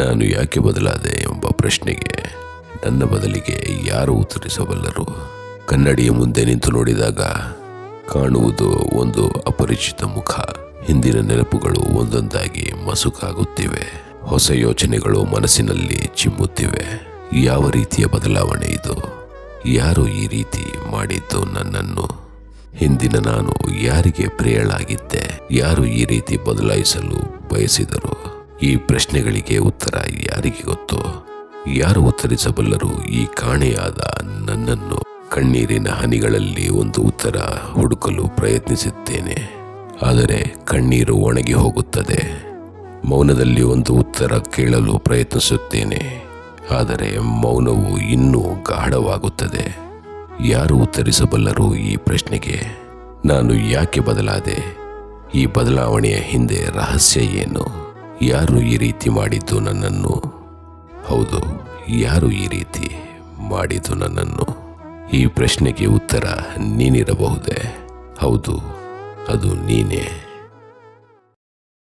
ನಾನು ಯಾಕೆ ಬದಲಾದೆ ಎಂಬ ಪ್ರಶ್ನೆಗೆ ನನ್ನ ಬದಲಿಗೆ ಯಾರು ಉತ್ತರಿಸಬಲ್ಲರು? ಕನ್ನಡಿಯ ಮುಂದೆ ನಿಂತು ನೋಡಿದಾಗ ಕಾಣುವುದು ಒಂದು ಅಪರಿಚಿತ ಮುಖ. ಹಿಂದಿನ ನೆನಪುಗಳು ಒಂದೊಂದಾಗಿ ಮಸುಕಾಗುತ್ತಿವೆ. ಹೊಸ ಯೋಚನೆಗಳು ಮನಸ್ಸಿನಲ್ಲಿ ಚಿಮ್ಮುತ್ತಿವೆ. ಯಾವ ರೀತಿಯ ಬದಲಾವಣೆ ಇದು? ಯಾರು ಈ ರೀತಿ ಮಾಡಿದ್ದು ನನ್ನನ್ನು? ಹಿಂದಿನ ನಾನು ಯಾರಿಗೆ ಪ್ರಿಯಳಾಗಿದ್ದೆ? ಯಾರು ಈ ರೀತಿ ಬದಲಾಯಿಸಲು ಬಯಸಿದರು? ಈ ಪ್ರಶ್ನೆಗಳಿಗೆ ಉತ್ತರ ಯಾರಿಗೆ ಗೊತ್ತು? ಯಾರು ಉತ್ತರಿಸಬಲ್ಲರು? ಈ ಕಾಣೆಯಾದ ನನ್ನನ್ನು ಕಣ್ಣೀರಿನ ಹನಿಗಳಲ್ಲಿ ಒಂದು ಉತ್ತರ ಹುಡುಕಲು ಪ್ರಯತ್ನಿಸುತ್ತೇನೆ ಆದರೆ ಕಣ್ಣೀರು ಒಣಗಿ ಹೋಗುತ್ತದೆ. ಮೌನದಲ್ಲಿ ಒಂದು ಉತ್ತರ ಕೇಳಲು ಪ್ರಯತ್ನಿಸುತ್ತೇನೆ. ಆದರೆ ಮೌನವು ಇನ್ನೂ ಗಾಢವಾಗುತ್ತದೆ. ಯಾರು ಉತ್ತರಿಸಬಲ್ಲರು ಈ ಪ್ರಶ್ನೆಗೆ? ನಾನು ಯಾಕೆ ಬದಲಾದೆ? ಈ ಬದಲಾವಣೆಯ ಹಿಂದೆ ರಹಸ್ಯ ಏನು? ಯಾರು ಈ ರೀತಿ ಮಾಡಿದ್ದು ನನ್ನನ್ನು? ಹೌದು, ಯಾರು ಈ ರೀತಿ ಮಾಡಿದ್ದು ನನ್ನನ್ನು? ಈ ಪ್ರಶ್ನೆಗೆ ಉತ್ತರ ನೀನಿರಬಹುದೇ? ಹೌದು, ಅದು ನೀನೇ.